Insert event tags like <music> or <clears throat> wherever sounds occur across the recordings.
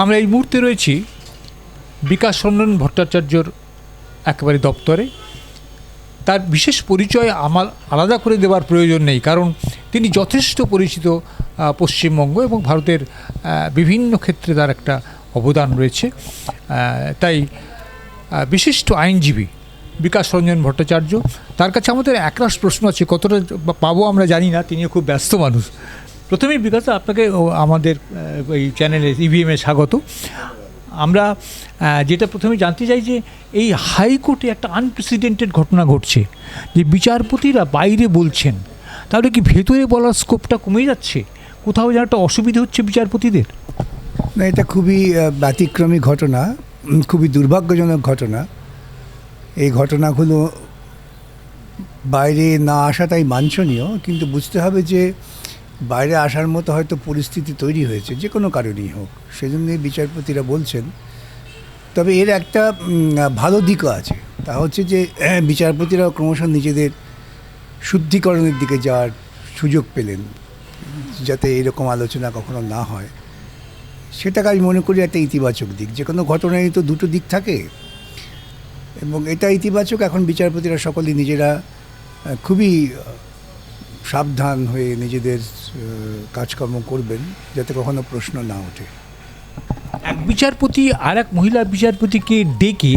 আমরা এই মুহূর্তে রয়েছি বিকাশ রঞ্জন ভট্টাচার্যর একেবারে দপ্তরে। তার বিশেষ পরিচয় আমার আলাদা করে দেওয়ার প্রয়োজন নেই, কারণ তিনি যথেষ্ট পরিচিত পশ্চিমবঙ্গ এবং ভারতের বিভিন্ন ক্ষেত্রে তার একটা অবদান রয়েছে। তাই বিশিষ্ট আইনজীবী বিকাশ রঞ্জন ভট্টাচার্য, তার কাছে আমাদের একরাশ প্রশ্ন আছে, কতটা পাবো আমরা জানি না, তিনিও খুব ব্যস্ত মানুষ। প্রথমেই বিকাশ আপনাকে আমাদের এই চ্যানেলে ইভিএমে স্বাগত। আমরা যেটা প্রথমে জানতে চাই যে, এই হাইকোর্টে একটা আনপ্রেসিডেন্টেড ঘটনা ঘটছে, যে বিচারপতিরা বাইরে বলছেন, তাহলে কি ভেতরে বলার স্কোপটা কমে যাচ্ছে? কোথাও যেন একটা অসুবিধা হচ্ছে বিচারপতিদের? না, এটা খুবই ব্যতিক্রমী ঘটনা খুবই দুর্ভাগ্যজনক ঘটনা। এই ঘটনাগুলো বাইরে না আসাটাই বাঞ্ছনীয়, কিন্তু বুঝতে হবে যে বাইরে আসার মতো হয়তো পরিস্থিতি তৈরি হয়েছে, যে কোনো কারণেই হোক। সেজন্যই বিচারপতিরা বলছেন। তবে এর একটা ভালো দিকও আছে। তা হচ্ছে যে, <clears throat> বিচারপতিরাও ক্রমশ নিজেদের শুদ্ধিকরণের দিকে যাওয়ার সুযোগ পেলেন, যাতে এরকম আলোচনা কখনো না হয়। সেটাকে আমি মনে করি একটা ইতিবাচক দিক। যে কোনো ঘটনায় তো দুটো দিক থাকে। এবং এটা ইতিবাচক, এখন বিচারপতিরা সকলেই নিজেরা খুবই সাবধান হয়ে নিজেদের কাজকর্ম করবেন যাতে কখনো প্রশ্ন না ওঠে। এক বিচারপতি আর এক মহিলা বিচারপতিকে ডেকে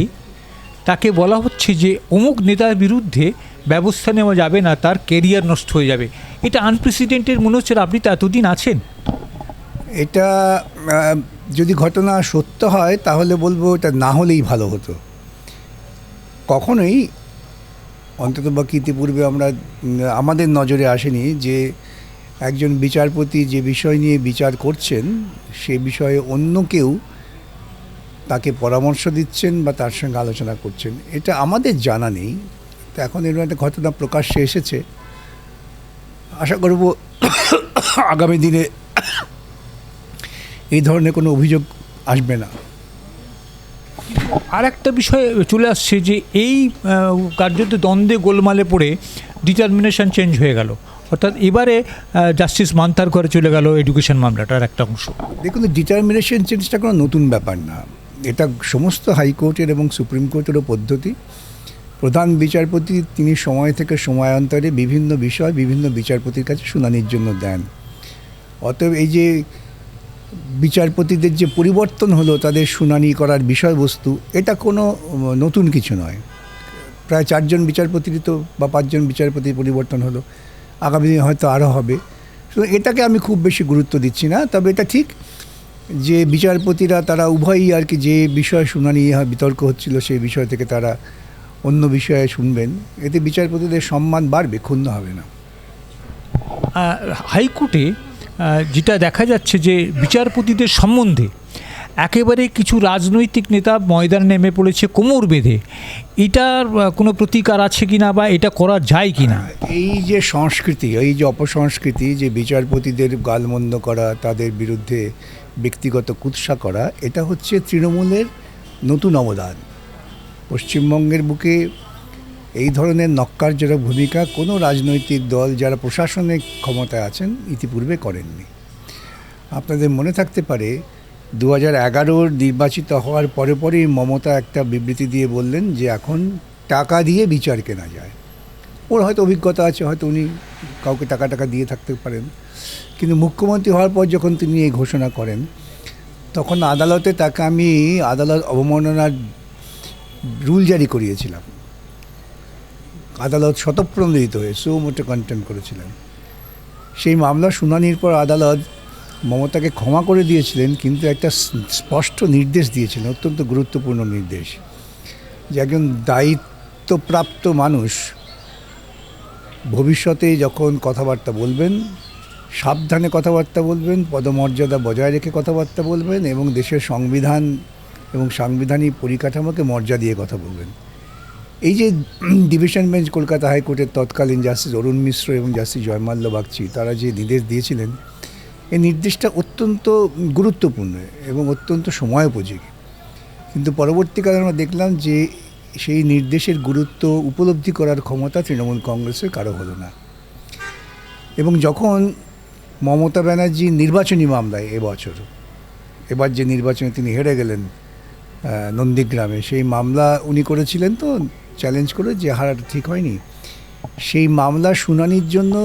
তাকে বলা হচ্ছে যে অমুক নেতার বিরুদ্ধে ব্যবস্থা নেওয়া যাবে না তার কেরিয়ার নষ্ট হয়ে যাবে। এটা আনপ্রেসিডেন্টের মনে হচ্ছে আপনি তো এতদিন আছেন। এটা যদি ঘটনা সত্য হয় তাহলে বলব এটা না হলেই ভালো হতো। কখনোই অন্তত বা ইতিপূর্বে আমরা আমাদের নজরে আসেনি যে একজন বিচারপতি যে বিষয় নিয়ে বিচার করছেন, সে বিষয়ে অন্য কেউ তাকে পরামর্শ দিচ্ছেন বা তার সঙ্গে আলোচনা করছেন। এটা আমাদের জানা নেই। তো এখন এরকম একটা ঘটনা প্রকাশ্যে এসেছে। আশা করব আগামী দিনে এই ধরনের কোনো অভিযোগ আসবে না। আর একটা বিষয় চলে আসছে যে এই কার্যত দ্বন্দ্বে গোলমালে পড়ে ডিটারমিনেশন চেঞ্জ হয়ে গেল। অর্থাৎ এবারে জাস্টিস মান্তার ঘরে চলে গেল এডুকেশন মামলাটার একটা অংশ। দেখুন ডিটারমিনেশন চেঞ্জটা কোনো নতুন ব্যাপার না। এটা সমস্ত হাইকোর্টের এবং সুপ্রিম কোর্টেরও পদ্ধতি। প্রধান বিচারপতি, তিনি সময় থেকে সময়ান্তরে বিভিন্ন বিষয়, বিভিন্ন বিচারপতির কাছে শুনানির জন্য দেন। অতএব এই যে বিচারপতিদের যে পরিবর্তন হলো, তাদের শুনানি করার বিষয়বস্তু, এটা কোনো নতুন কিছু নয়। প্রায় চারজন বিচারপতিরই তো, বা পাঁচজন বিচারপতির পরিবর্তন হলো। আগামী দিনে হয়তো আরও হবে। সুতরাং এটাকে আমি খুব বেশি গুরুত্ব দিচ্ছি না, তবে এটা ঠিক যে বিচারপতিরা তারা উভয়ই আর কি যে বিষয়ে শুনানি হয় বিতর্ক হচ্ছিল সেই বিষয় থেকে তারা অন্য বিষয়ে শুনবেন। এতে বিচারপতিদের সম্মান বাড়বে, ক্ষুণ্ণ হবে না। হাইকোর্টে যেটা দেখা যাচ্ছে যে বিচারপতিদের সম্বন্ধে একেবারে কিছু রাজনৈতিক নেতা ময়দানে নেমে পড়েছে কোমর বেঁধে। এটার কোনো প্রতিকার আছে কি না বা এটা করা যায় কিনা? এই যে সংস্কৃতি, এই যে অপসংস্কৃতি, যে বিচারপতিদের গালমন্দ করা, তাদের বিরুদ্ধে ব্যক্তিগত কুৎসা করা, এটা হচ্ছে তৃণমূলের নতুন অবদান। পশ্চিমবঙ্গের বুকে এই ধরনের নক্কারজনক ভূমিকা কোনো রাজনৈতিক দল যারা প্রশাসনিক ক্ষমতায় আছেন ইতিপূর্বে করেননি। আপনাদের মনে থাকতে পারে দু হাজার এগারোর নির্বাচিত হওয়ার পরে পরেই মমতা একটা বিবৃতি দিয়ে বললেন যে এখন টাকা দিয়ে বিচার কেনা যায়। ওর হয়তো অভিজ্ঞতা আছে, হয়তো উনি কাউকে টাকা টাকা দিয়ে থাকতে পারেন। কিন্তু মুখ্যমন্ত্রী হওয়ার পর যখন তিনি এই ঘোষণা করেন, তখন আদালতে তাকে আমি আদালত অবমাননার রুল জারি করিয়েছিলাম। আদালত স্বতঃপ্রণোদিত হয়ে সুমোটো কন্টেন্ট করেছিলেন। সেই মামলা শুনানির পর আদালত মমতাকে ক্ষমা করে দিয়েছিলেন, কিন্তু একটা স্পষ্ট নির্দেশ দিয়েছিলেন, অত্যন্ত গুরুত্বপূর্ণ নির্দেশ। যে একজন দায়িত্বপ্রাপ্ত মানুষ ভবিষ্যতে যখন কথাবার্তা বলবেন, সাবধানে কথাবার্তা বলবেন, পদমর্যাদা বজায় রেখে কথাবার্তা বলবেন এবং দেশের সংবিধান এবং সাংবিধানিক পরিকাঠামোকে মর্যাদা দিয়ে কথা বলবেন। এই যে <clears throat> ডিভিশন বেঞ্চ কলকাতা হাইকোর্টের তৎকালীন জাস্টিস অরুণ মিশ্র এবং জাস্টিস জয়মাল্য বাগচি, তারা যে নির্দেশ দিয়েছিলেন এই নির্দেশটা অত্যন্ত গুরুত্বপূর্ণ এবং অত্যন্ত সময়োপযোগী। কিন্তু পরবর্তীকালে আমরা দেখলাম যে সেই নির্দেশের গুরুত্ব উপলব্ধি করার ক্ষমতা তৃণমূল কংগ্রেসের কারও হলো না। এবং যখন মমতা ব্যানার্জি নির্বাচনী মামলায় এবছর, এবার যে নির্বাচনে তিনি হেরে গেলেন নন্দীগ্রামে, সেই মামলা উনি করেছিলেন তো চ্যালেঞ্জ করে যে হারাটা ঠিক হয়নি। সেই মামলা শুনানির জন্য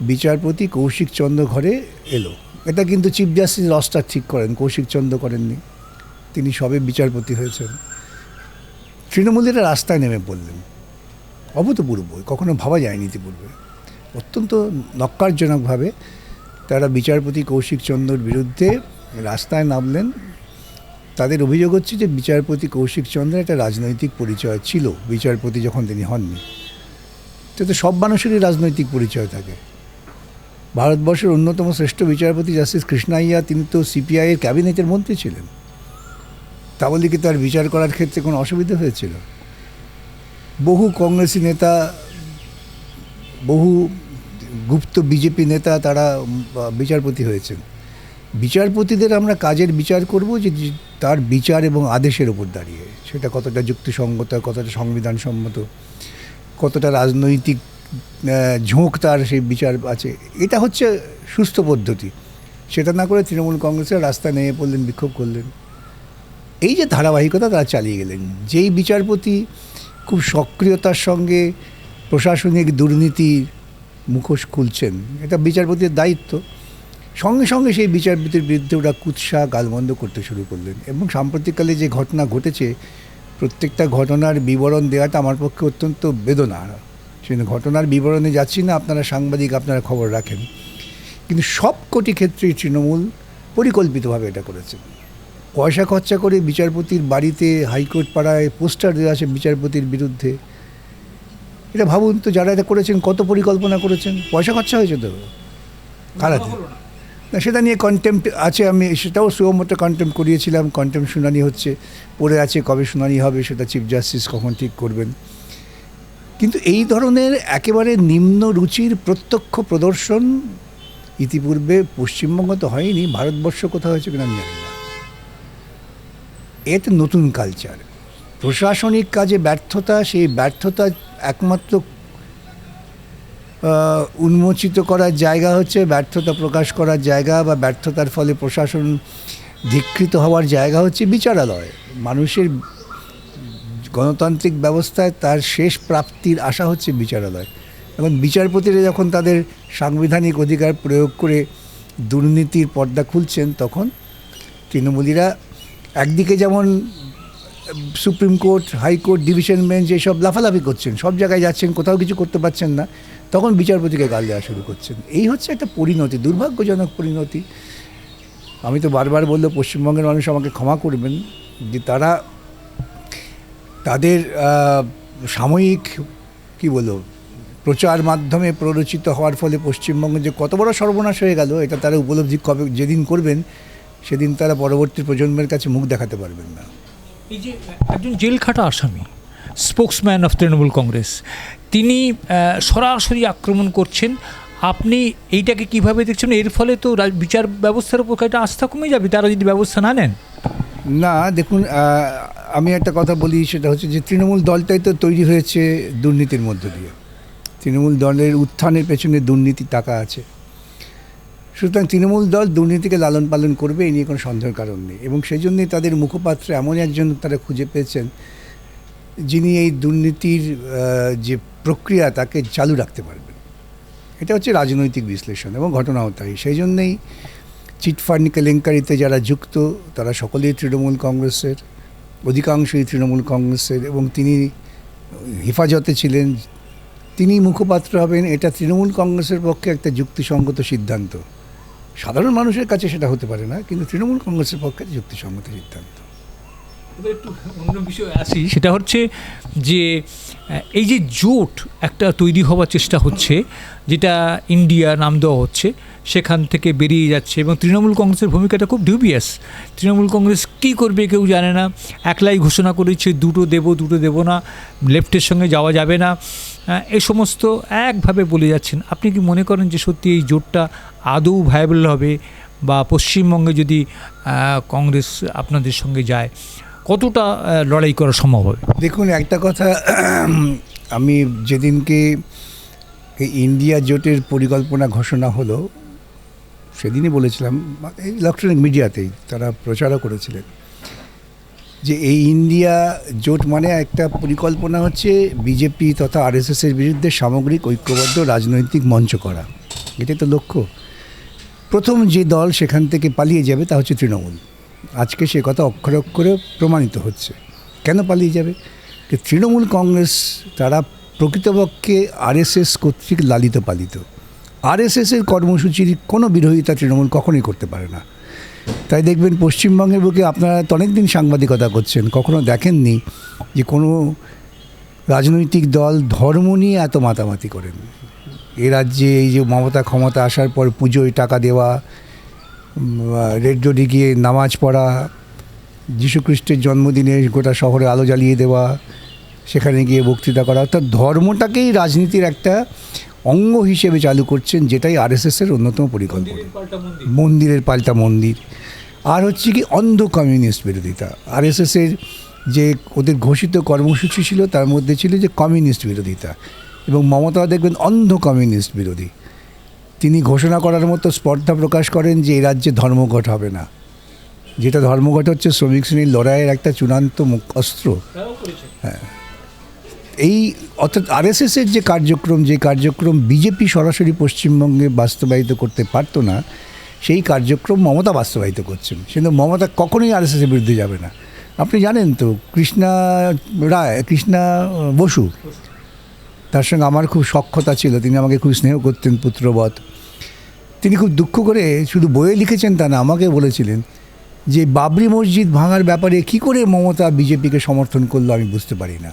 বিচারপতি কৌশিক চন্দ্র ঘরে এলো। এটা কিন্তু চিফ জাস্টিস লসটা ঠিক করেন, কৌশিক চন্দ্র করেননি। তিনি সবে বিচারপতি হয়েছেন। তৃণমূলীরা রাস্তায় নেমে পড়লেন। অভূতপূর্ব, কখনো ভাবা যায়নি ইতিপূর্বে। অত্যন্ত নক্কারজনকভাবে তারা বিচারপতি কৌশিক চন্দ্রর বিরুদ্ধে রাস্তায় নামলেন। তাদের অভিযোগ হচ্ছে যে বিচারপতি কৌশিক চন্দ্রের একটা রাজনৈতিক পরিচয় ছিল, বিচারপতি যখন তিনি হননি। তো সব মানুষেরই রাজনৈতিক পরিচয় থাকে। ভারতবর্ষের অন্যতম শ্রেষ্ঠ বিচারপতি জাস্টিস কৃষ্ণাইয়া, তিনি তো সিপিআইয়ের ক্যাবিনেটের মন্ত্রী ছিলেন। তা বলে কি তার বিচার করার ক্ষেত্রে কোনো অসুবিধা হয়েছিল? বহু কংগ্রেসি নেতা, বহু গুপ্ত বিজেপি নেতা তারা বিচারপতি হয়েছেন। বিচারপতিদের আমরা কাজের বিচার করব যে তার বিচার এবং আদেশের উপর দাঁড়িয়ে। সেটা কতটা যুক্তিসঙ্গত, কতটা সংবিধানসম্মত, কতটা রাজনৈতিক ঝোঁক তার সেই বিচার আছে। এটা হচ্ছে সুস্থ পদ্ধতি। সেটা না করে তৃণমূল কংগ্রেসের রাস্তা নেমে পড়লেন, বিক্ষোভ করলেন। এই যে ধারাবাহিকতা তারা চালিয়ে গেলেন, যেই বিচারপতি খুব সক্রিয়তার সঙ্গে প্রশাসনিক দুর্নীতির মুখোশ খুলছেন, এটা বিচারপতির দায়িত্ব। সঙ্গে সঙ্গে সেই বিচারপতির বিরুদ্ধে ওরা কুৎসা গালমন্দ করতে শুরু করলেন এবং সাম্প্রতিককালে যে ঘটনা ঘটেছে, প্রত্যেকটা ঘটনার বিবরণ দেওয়াটা আমার পক্ষে অত্যন্ত বেদনা সেই ঘটনার বিবরণে যাচ্ছি না, আপনারা সাংবাদিক আপনারা খবর রাখেন। কিন্তু সব কোটি ক্ষেত্রেই তৃণমূল পরিকল্পিতভাবে এটা করেছে। পয়সা খরচা করে বিচারপতির বাড়িতে হাইকোর্ট পাড়ায় পোস্টার দেওয়া আছে বিচারপতির বিরুদ্ধে। এটা ভাবুন তো, যারা এটা করেছেন, কত পরিকল্পনা করেছেন? পয়সা খরচা হয়েছে তো। কারা না, সেটা নিয়ে কন্টেম্প আছে, আমি সেটাও সুমতো কন্টেম্প করিয়েছিলাম। কন্টেম্প শুনানি হচ্ছে, পড়ে আছে কবে শুনানি হবে, সেটা চিফ জাস্টিস কখন ঠিক করবেন। কিন্তু এই ধরনের একেবারে নিম্ন রুচির প্রত্যক্ষ প্রদর্শন ইতিপূর্বে পশ্চিমবঙ্গ তো হয়নি, ভারতবর্ষ কোথাও হয়েছে কিনা আমি জানি না। এতে নতুন কালচার প্রশাসনিক কাজে ব্যর্থতা, সেই ব্যর্থতা একমাত্র উন্মোচিত করার জায়গা হচ্ছে ব্যর্থতা প্রকাশ করার জায়গা বা ব্যর্থতার ফলে প্রশাসন ধিক্ষিত হওয়ার জায়গা হচ্ছে বিচারালয়। মানুষের গণতান্ত্রিক ব্যবস্থায় তার শেষ প্রাপ্তির আশা হচ্ছে বিচারালয়। এবং বিচারপতিরা যখন তাদের সাংবিধানিক অধিকার প্রয়োগ করে দুর্নীতির পর্দা খুলছেন, তখন তৃণমূলীরা একদিকে যেমন supreme court high court division bench এসব লাফালাফি করছেন, সব জায়গায় যাচ্ছেন, কোথাও কিছু করতে পারছেন না, তখন বিচারপতিকে গাল দেওয়া শুরু করছেন। এই হচ্ছে একটা পরিণতি, দুর্ভাগ্যজনক পরিণতি। আমি তো বারবার বললেও পশ্চিমবঙ্গের মানুষ আমাকে ক্ষমা করবেন, যে তারা তাদের সাময়িক কি বলব প্রচার মাধ্যমে প্ররোচিত হওয়ার ফলে পশ্চিমবঙ্গে যে কত বড় সর্বনাশ হয়ে গেল এটা তারা উপলব্ধি কবে যেদিন করবেন সেদিন তারা পরবর্তী প্রজন্মের কাছে মুখ দেখাতে পারবেন না। এই যে একজন জেল খাটা আসামি স্পোক্সম্যান অফ তৃণমূল কংগ্রেস তিনি সরাসরি আক্রমণ করছেন। আপনি এইটাকে কীভাবে দেখছেন? এর ফলে তো বিচার ব্যবস্থার উপর একটা আস্থা কমে যাবে। তারা যদি ব্যবস্থা না নেন? না দেখুন আমি একটা কথা বলি, সেটা হচ্ছে যে তৃণমূল দলটাই তো তৈরি হয়েছে দুর্নীতির মধ্য দিয়ে। তৃণমূল দলের উত্থানের পেছনে দুর্নীতি টাকা আছে। সুতরাং তৃণমূল দল দুর্নীতিকে লালন পালন করবে এই নিয়ে কোনো সন্দেহের কারণ নেই। এবং সেই জন্যই তাদের মুখপাত্র এমন একজন তারা খুঁজে পেয়েছেন, যিনি এই দুর্নীতির যে প্রক্রিয়া তাকে চালু রাখতে পারবেন। এটা হচ্ছে রাজনৈতিক বিশ্লেষণ এবং ঘটনাও তাই। সেই জন্যেই চিটফান্ড কেলেঙ্কারিতে যারা যুক্ত, তারা সকলেই তৃণমূল কংগ্রেসের। অধিকাংশই তৃণমূল কংগ্রেসের এবং তিনি হেফাজতে ছিলেন। তিনি মুখপাত্র হবেন, এটা তৃণমূল কংগ্রেসের পক্ষে একটা যুক্তিসঙ্গত সিদ্ধান্ত। সাধারণ মানুষের কাছে সেটা হতে পারে না, কিন্তু তৃণমূল কংগ্রেসের পক্ষে যুক্তিসঙ্গত সিদ্ধান্ত। এবার একটু অন্য বিষয়ে আসি। সেটা হচ্ছে যে এই যে জোট একটা তৈরি হওয়ার চেষ্টা হচ্ছে, যেটা ইন্ডিয়া নাম দেওয়া হচ্ছে, সেখান থেকে বেরিয়ে যাচ্ছে এবং তৃণমূল কংগ্রেসের ভূমিকাটা খুব ডিউবিয়াস তৃণমূল কংগ্রেস কী করবে কেউ জানে না। একলাই ঘোষণা করেছে, দুটো দেব দুটো দেব না লেফটের সঙ্গে যাওয়া যাবে না। এই সমস্ত একভাবে বলে যাচ্ছেন। আপনি কি মনে করেন যে সত্যি এই জোটটা আদৌ ভায়াবল হবে? বা পশ্চিমবঙ্গে যদি কংগ্রেস আপনাদের সঙ্গে যায় কতটা লড়াই করা সম্ভব হবে? দেখুন, একটা কথা, আমি যেদিনকে ইন্ডিয়া জোটের পরিকল্পনা ঘোষণা হলো, সেদিনই বলেছিলাম, এই ইলেকট্রনিক মিডিয়াতেই তারা প্রচারও করেছিলেন, যে এই ইন্ডিয়া জোট মানে একটা পরিকল্পনা হচ্ছে বিজেপি তথা আরএসএসের বিরুদ্ধে সামগ্রিক ঐক্যবদ্ধ রাজনৈতিক মঞ্চ করা। এটাই তো লক্ষ্য। প্রথম যে দল সেখান থেকে পালিয়ে যাবে তা হচ্ছে তৃণমূল। আজকে সে কথা অক্ষরে অক্ষরে প্রমাণিত হচ্ছে। কেন পালিয়ে যাবে? যে তৃণমূল কংগ্রেস তারা প্রকৃতপক্ষে আরএসএস কর্তৃক লালিত পালিত। আরএসএসের কর্মসূচির কোনো বিরোধিতা তৃণমূল কখনোই করতে পারে না। তাই দেখবেন পশ্চিমবঙ্গের বুকে আপনারা তো অনেকদিন সাংবাদিকতা করছেন, কখনো দেখেননি যে কোনো রাজনৈতিক দল ধর্ম নিয়ে এত মাতামাতি করেন। এ রাজ্যে এই যে মমতা ক্ষমতা আসার পর পুজোয় টাকা দেওয়া রেড রোডে গিয়ে নামাজ পড়া যীশুখ্রিস্টের জন্মদিনে গোটা শহরে আলো জ্বালিয়ে দেওয়া সেখানে গিয়ে বক্তৃতা করা অর্থাৎ ধর্মটাকেই রাজনীতির একটা অঙ্গ হিসেবে চালু করছেন যেটাই আরএসএসের অন্যতম পরিকল্পনা। মন্দিরের পাল্টা মন্দির। আর হচ্ছে কি অন্ধ কমিউনিস্ট বিরোধিতা। আরএসএসের যে ওদের ঘোষিত কর্মসূচি ছিল তার মধ্যে ছিল যে কমিউনিস্ট বিরোধিতা। এবং মমতা দেখবেন অন্ধ কমিউনিস্ট বিরোধী। তিনি ঘোষণা করার মতো স্পর্ধা প্রকাশ করেন যে এই রাজ্যে ধর্মঘট হবে না। যেটা ধর্মঘট হচ্ছে শ্রমিক শ্রেণির লড়াইয়ের একটা চূড়ান্ত মুখ- অস্ত্র। হ্যাঁ। এই অর্থাৎ আরএসএসের যে কার্যক্রম যে কার্যক্রম বিজেপি সরাসরি পশ্চিমবঙ্গে বাস্তবায়িত করতে পারতো না, সেই কার্যক্রম মমতা বাস্তবায়িত করছেন। কিন্তু মমতা কখনোই আরএসএসের বিরুদ্ধে যাবে না। আপনি জানেন তো, কৃষ্ণা রায়, কৃষ্ণা বসু, তার সঙ্গে আমার খুব সক্ষতা ছিল। তিনি আমাকে খুব স্নেহ করতেন, পুত্রবৎ। তিনি খুব দুঃখ করে শুধু বইয়ে লিখেছেন তা না, আমাকে বলেছিলেন যে বাবরি মসজিদ ভাঙার ব্যাপারে কি করে মমতা বিজেপিকে সমর্থন করল আমি বুঝতে পারি না।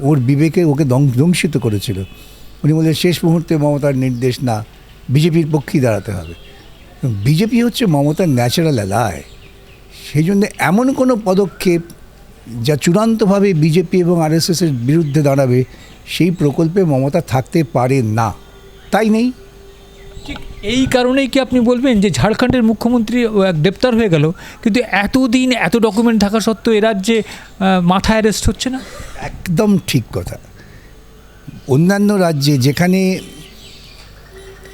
ওর বিবেকে ওকে দংশিত করেছিল। উনি বললেন, শেষ মুহূর্তে মমতার নির্দেশ না, বিজেপির পক্ষেই দাঁড়াতে হবে। বিজেপি হচ্ছে মমতার ন্যাচারাল অ্যালায় সেই জন্য এমন কোনো পদক্ষেপ যা চূড়ান্তভাবে বিজেপি এবং আরএসএসের বিরুদ্ধে দাঁড়াবে, সেই প্রকল্পে মমতা থাকতে পারে না। তাই নেই। ঠিক এই কারণেই কি আপনি বলবেন যে ঝাড়খণ্ডের মুখ্যমন্ত্রী গ্রেপ্তার হয়ে গেল, কিন্তু এতদিন এত ডকুমেন্ট থাকা সত্ত্বেও এ রাজ্যে মাথা অ্যারেস্ট হচ্ছে না? একদম ঠিক কথা। অন্যান্য রাজ্যে যেখানে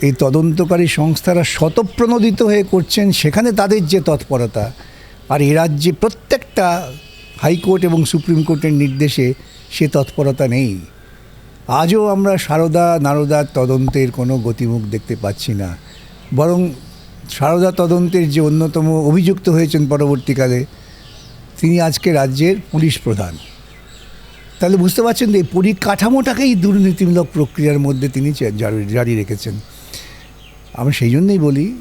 এই তদন্তকারী সংস্থারা শতপ্রণোদিত হয়ে করছেন, সেখানে তাদের যে তৎপরতা, আর এ রাজ্যে প্রত্যেকটা হাইকোর্ট এবং সুপ্রিম কোর্টের নির্দেশে সে তৎপরতা নেই। আজও আমরা সারদা নারদার তদন্তের কোনো গতিমুখ দেখতে পাচ্ছি না। বরং সারদা তদন্তের যে অন্যতম অভিযুক্ত হয়েছেন পরবর্তীকালে, তিনি আজকে রাজ্যের পুলিশ প্রধান। তাহলে বুঝতে পারছেন যে পরিকাঠামোটাকেই দুর্নীতিমূলক প্রক্রিয়ার মধ্যে তিনি জারি রেখেছেন। আমি সেই জন্যই বলি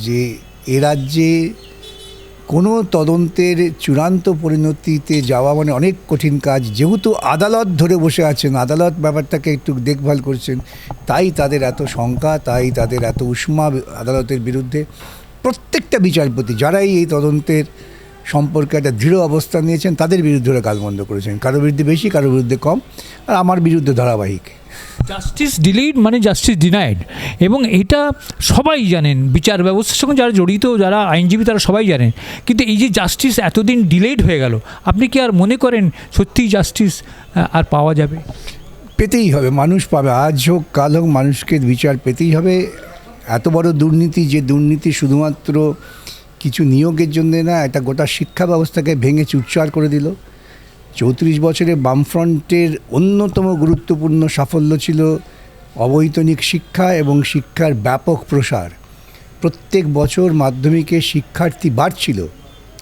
যে এ রাজ্যে কোনো তদন্তের চূড়ান্ত পরিণতিতে যাওয়া মানে অনেক কঠিন কাজ। যেহেতু আদালত ধরে বসে আছেন, আদালত ব্যাপারটাকে একটু দেখভাল করছেন, তাই তাদের এত শঙ্কা, তাই তাদের এত উষ্মা আদালতের বিরুদ্ধে। প্রত্যেকটা বিচারপতি যারাই এই তদন্তের সম্পর্কে একটা দৃঢ় অবস্থান নিয়েছেন, তাদের বিরুদ্ধে ওরা গালমন্দ করেছেন। কারোর বিরুদ্ধে বেশি, কারোর বিরুদ্ধে কম। আর আমার বিরুদ্ধে ধারাবাহিক। জাস্টিস ডিলেড মানে জাস্টিস ডিনাইড এবং এটা সবাই জানেন, বিচার ব্যবস্থার সঙ্গে যারা জড়িত, যারা আইনজীবী, তারা সবাই জানেন। কিন্তু এই যে জাস্টিস এতদিন ডিলেড হয়ে গেল, আপনি কি আর মনে করেন সত্যিই জাস্টিস আর পাওয়া যাবে? পেতেই হবে, মানুষ পাবে। আজ হোক, কাল হোক, মানুষকে বিচার পেতেই হবে। এত বড় দুর্নীতি, যে দুর্নীতি শুধুমাত্র কিছু নিয়োগের জন্য না, এটা গোটা শিক্ষা ব্যবস্থাকে ভেঙে চুরচার করে দিল। চৌত্রিশ বছরে বামফ্রন্টের অন্যতম গুরুত্বপূর্ণ সাফল্য ছিল অবৈতনিক শিক্ষা এবং শিক্ষার ব্যাপক প্রসার। প্রত্যেক বছর মাধ্যমিকে শিক্ষার্থী বাড়ছিল।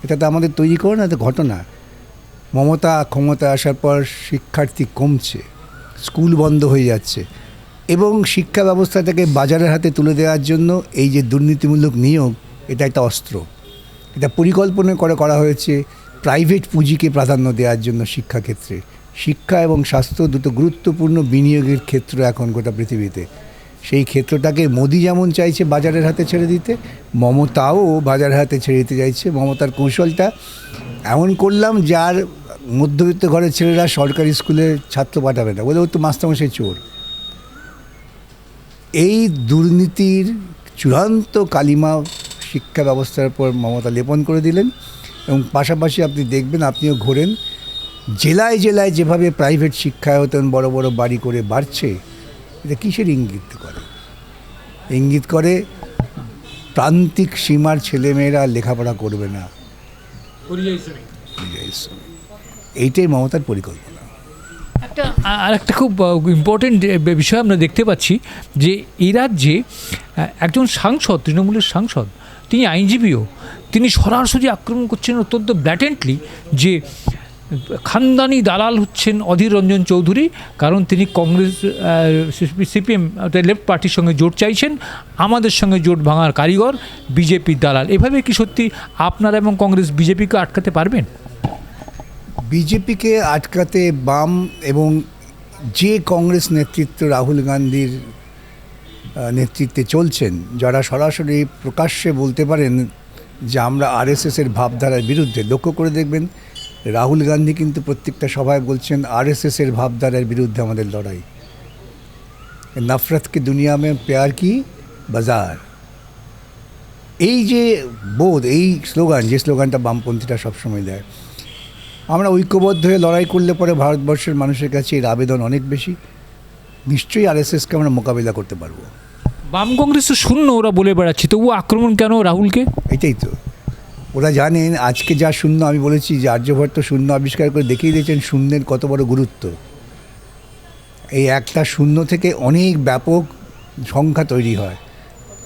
এটা তো আমাদের তৈরি করে না তো ঘটনা। মমতা ক্ষমতা আসার পর শিক্ষার্থী কমছে, স্কুল বন্ধ হয়ে যাচ্ছে এবং শিক্ষা ব্যবস্থাটাকে বাজারের হাতে তুলে দেওয়ার জন্য এই যে দুর্নীতিমূলক নিয়োগ, এটা একটা অস্ত্র। এটা পরিকল্পনা করে করা হয়েছে। প্রাইভেট পুঁজিকে প্রাধান্য দেওয়ার জন্য শিক্ষাক্ষেত্রে। শিক্ষা এবং স্বাস্থ্য দুটো গুরুত্বপূর্ণ বিনিয়োগের ক্ষেত্র এখন গোটা পৃথিবীতে। সেই ক্ষেত্রটাকে মোদি যেমন চাইছে বাজারের হাতে ছেড়ে দিতে, মমতাও বাজারের হাতে ছেড়ে দিতে চাইছে। মমতার কৌশলটা এমন করলাম যার মধ্যবিত্ত ঘরের ছেলেরা সরকারি স্কুলে ছাত্র পাঠাবে না। বলে ও তো মাস্টারমশাই চোর। এই দুর্নীতির চূড়ান্ত কালিমা শিক্ষা ব্যবস্থার উপর মমতা লেপন করে দিলেন। এবং পাশাপাশি আপনি দেখবেন আপনিও ঘোরেন জেলায় জেলায় যেভাবে প্রাইভেট শিক্ষায়তন বড় বড় বাড়ি করে বাড়ছে এটা কিসের ইঙ্গিত করে? ইঙ্গিত করে প্রান্তিক সীমার ছেলেমেয়েরা লেখাপড়া করবে না। এইটাই মমতার পরিকল্পনা। একটা আর একটা খুব ইম্পর্টেন্ট বিষয় আমরা দেখতে পাচ্ছি যে এই রাজ্যে একজন সাংসদ তৃণমূলের সাংসদ তিনি আইনজীবীও। তিনি সরাসরি আক্রমণ করছেন অত্যন্ত ব্ল্যাটেন্টলি যে খানদানি দালাল হচ্ছেন অধীর রঞ্জন চৌধুরী, কারণ তিনি কংগ্রেস সিপিএম লেফট পার্টির সঙ্গে জোট চাইছেন, আমাদের সঙ্গে জোট ভাঙার কারিগর বিজেপির দালাল। এভাবে কি সত্যি আপনারা এবং কংগ্রেস বিজেপিকে আটকাতে পারবেন? বিজেপিকে আটকাতে বাম এবং যে কংগ্রেস নেতৃত্ব রাহুল গান্ধীর নেতৃত্বে চলছেন, যারা সরাসরি প্রকাশ্যে বলতে পারেন যে আমরা আরএসএসের ভাবধারার বিরুদ্ধে। লক্ষ্য করে দেখবেন, রাহুল গান্ধী কিন্তু প্রত্যেকটা সভায় বলছেন আরএসএসের ভাবধারার বিরুদ্ধে আমাদের লড়াই। নফরত কি দুনিয়া মে প্যার কি? বাজার। এই যে বোধ, এই স্লোগান, যে স্লোগানটা বামপন্থীরা সবসময় দেয়, আমরা ঐক্যবদ্ধ হয়ে লড়াই করলে পরে ভারতবর্ষের মানুষের কাছে এর আবেদন অনেক বেশি। নিশ্চয়ই আরএসএসকে আমরা মোকাবিলা করতে পারব। বাম কংগ্রেস তো শূন্য ওরা বলে বেড়াচ্ছে। তবু আক্রমণ কেন রাহুলকে? এটাই তো। ওরা জানেন আজকে যা শূন্য আমি বলেছি যে আর্যভট্ট শূন্য আবিষ্কার করে দেখিয়ে দিয়েছেন শূন্যের কত বড় গুরুত্ব। এই একটা শূন্য থেকে অনেক ব্যাপক সংখ্যা তৈরি হয়।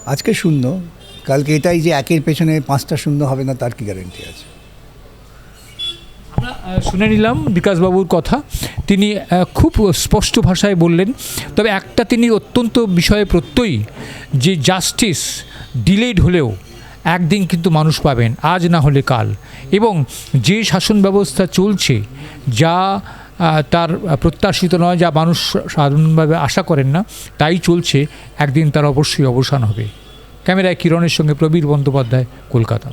আজকে শূন্য কালকে এটাই যে একের পেছনে পাঁচটা শূন্য হবে না তার কি গ্যারেন্টি আছে? আমরা শুনে নিলাম বিকাশবাবুর কথা। তিনি খুব স্পষ্ট ভাষায় বললেন, তবে একটা তিনি অত্যন্ত বিষয়ে প্রত্যয়ী, যে জাস্টিস ডিলেড হলেও একদিন কিন্তু মানুষ পাবেন, আজ না হলে কাল। এবং যে শাসন ব্যবস্থা চলছে, যা তার প্রত্যাশিত নয়, যা মানুষ সাধারণভাবে আশা করেন না, তাই চলছে, একদিন তার অবশ্যই অবসান হবে। ক্যামেরায় কিরণের সঙ্গে প্রবীর বন্দ্যোপাধ্যায়, কলকাতা।